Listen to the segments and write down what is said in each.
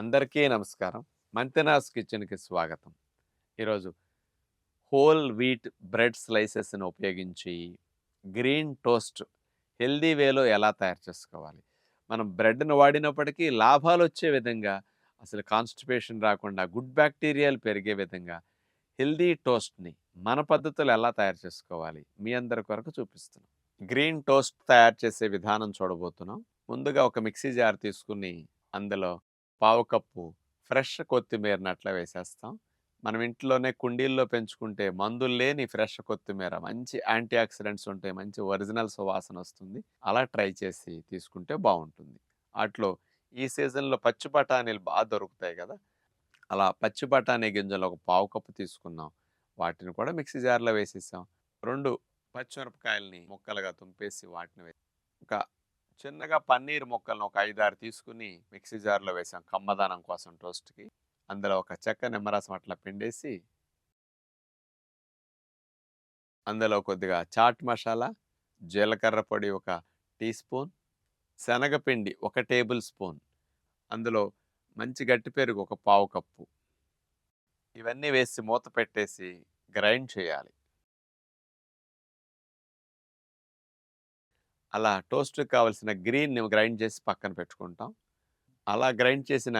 అందరికీ నమస్కారం. మంతెనాస్ కిచెన్కి స్వాగతం. ఈరోజు హోల్ వీట్ బ్రెడ్ స్లైసెస్ని ఉపయోగించి గ్రీన్ టోస్ట్ హెల్దీ వేలో ఎలా తయారు చేసుకోవాలి? మనం బ్రెడ్ను వాడినప్పటికీ లాభాలు వచ్చే విధంగా అసలు కాన్స్టిపేషన్ రాకుండా గుడ్ బ్యాక్టీరియాలు పెరిగే విధంగా హెల్దీ టోస్ట్ని మన పద్ధతులు ఎలా తయారు చేసుకోవాలి? మీ అందరి కొరకు చూపిస్తున్నాం. గ్రీన్ టోస్ట్ తయారు చేసే విధానం చూడబోతున్నాం. ముందుగా ఒక మిక్సీ జార్ తీసుకుని అందులో పావు కప్పు ఫ్రెష్ కొత్తిమీరని అట్లా వేసేస్తాం. మనం ఇంట్లోనే కుండీల్లో పెంచుకుంటే మందులు లేని ఫ్రెష్ కొత్తిమీర మంచి యాంటీ ఆక్సిడెంట్స్ ఉంటాయి మంచి ఒరిజినల్ సువాసన వస్తుంది. అలా ట్రై చేసి తీసుకుంటే బాగుంటుంది. వాటిలో ఈ సీజన్లో పచ్చి బఠానీలు బాగా దొరుకుతాయి కదా! అలా పచ్చి బఠానీ గింజలు ఒక పావు కప్పు తీసుకున్నాం వాటిని కూడా మిక్సీ జార్లో వేసేసాం. రెండు పచ్చిమిరపకాయలని ముక్కలుగా తుంపేసి వాటిని ఒక చిన్నగా పన్నీర్ ముక్కలను ఒక ఐదారు తీసుకుని మిక్సీ జార్లో వేసాం. కమ్మదానం కోసం టోస్ట్కి. అందులో ఒక చెక్క నిమ్మరసం అట్లా పిండేసి అందులో కొద్దిగా చాట్ మసాలా జీలకర్ర పొడి ఒక టీ స్పూన్ శనగపిండి ఒక టేబుల్ స్పూన్ అందులో మంచి గట్టి పెరుగు ఒక పావు కప్పు. ఇవన్నీ వేసి మూత పెట్టేసి గ్రైండ్ చేయాలి. అలా టోస్ట్కి కావాల్సిన గ్రీన్ని గ్రైండ్ చేసి పక్కన పెట్టుకుంటాం. అలా గ్రైండ్ చేసిన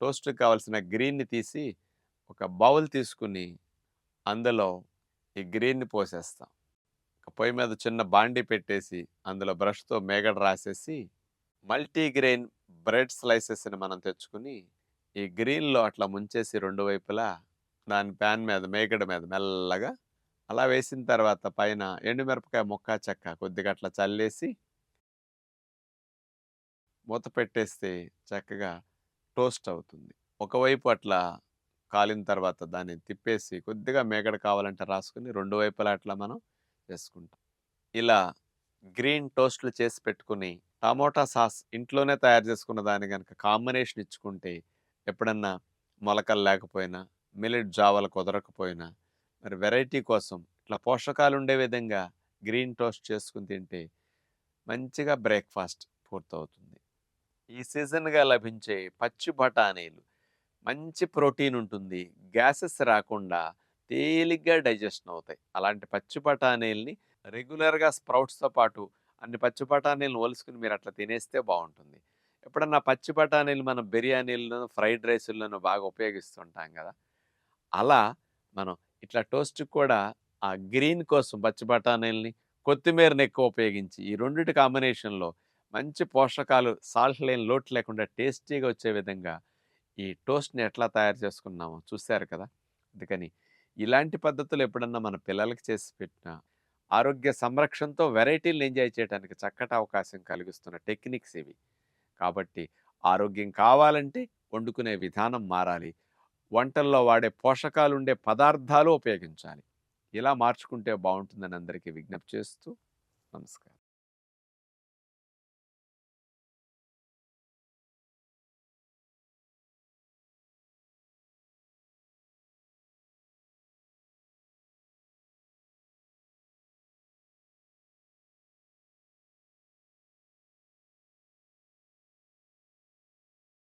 టోస్ట్కి కావాల్సిన గ్రీన్ని తీసి ఒక బౌల్ తీసుకుని అందులో ఈ గ్రీన్ని పోసేస్తాం. ఒక పొయ్యి మీద చిన్న బాండి పెట్టేసి అందులో బ్రష్తో మేగడ రాసేసి మల్టీగ్రెయిన్ బ్రెడ్ స్లైసెస్ని మనం తెచ్చుకుని ఈ గ్రీన్లో అట్లా ముంచేసి రెండు వైపులా దాని ప్యాన్ మీద మేగడ మీద మెల్లగా అలా వేసిన తర్వాత పైన ఎండుమిరపకాయ ముక్క చెక్క కొద్దిగా అట్లా చల్లేసి మూత పెట్టేస్తే చక్కగా టోస్ట్ అవుతుంది. ఒకవైపు అట్లా కాలిన తర్వాత దాన్ని తిప్పేసి కొద్దిగా మేకడ కావాలంటే రాసుకుని రెండు వైపులా అట్లా మనం చేసుకుంటాం ఇలా గ్రీన్ టోస్ట్లు చేసి పెట్టుకుని టమోటా సాస్ ఇంట్లోనే తయారు చేసుకున్న దాన్ని కనుక కాంబినేషన్ ఇచ్చుకుంటే ఎప్పుడన్నా మొలకలు లేకపోయినా మిల్లెట్ జావలు కుదరకపోయినా మరి వెరైటీ కోసం ఇట్లా పోషకాలు ఉండే విధంగా గ్రీన్ టోస్ట్ చేసుకుని తింటే మంచిగా బ్రేక్ఫాస్ట్ పూర్తవుతుంది. ఈ సీజన్గా లభించే పచ్చి బఠానీలు మంచి ప్రోటీన్ ఉంటుంది గ్యాసెస్ రాకుండా తేలిగ్గా డైజెషన్ అవుతాయి. అలాంటి పచ్చి బఠానీల్ని రెగ్యులర్గా స్ప్రౌట్స్తో పాటు అన్ని పచ్చి బఠానీలను ఒలుసుకుని మీరు అట్లా తినేస్తే బాగుంటుంది. ఎప్పుడన్నా పచ్చి బఠానీలు మనం బిర్యానీలను ఫ్రైడ్ రైసుల్లోనూ బాగా ఉపయోగిస్తుంటాం కదా! అలా మనం ఇట్లా టోస్ట్ కూడా ఆ గ్రీన్ కోసం పచ్చి బఠానీల్ని కొత్తిమీరని ఎక్కువ ఉపయోగించి ఈ రెండిటి కాంబినేషన్లో మంచి పోషకాలు సాల్ట్ లేని లోటు లేకుండా టేస్టీగా వచ్చే విధంగా ఈ టోస్ట్ని ఎట్లా తయారు చేసుకున్నామో చూశారు కదా! అందుకని ఇలాంటి పద్ధతులు ఎప్పుడన్నా మన పిల్లలకి చేసి పెట్టినా ఆరోగ్య సంరక్షణతో వెరైటీలు ఎంజాయ్ చేయడానికి చక్కటి అవకాశం కలిగిస్తున్న టెక్నిక్స్ ఇవి. కాబట్టి ఆరోగ్యం కావాలంటే వండుకునే విధానం మారాలి. వంటల్లో వాడే పోషకాలు ఉండే పదార్థాలు ఉపయోగించాలి. ఇలా మార్చుకుంటే బాగుంటుందని అందరికీ విజ్ఞప్తి చేస్తూ నమస్కారం.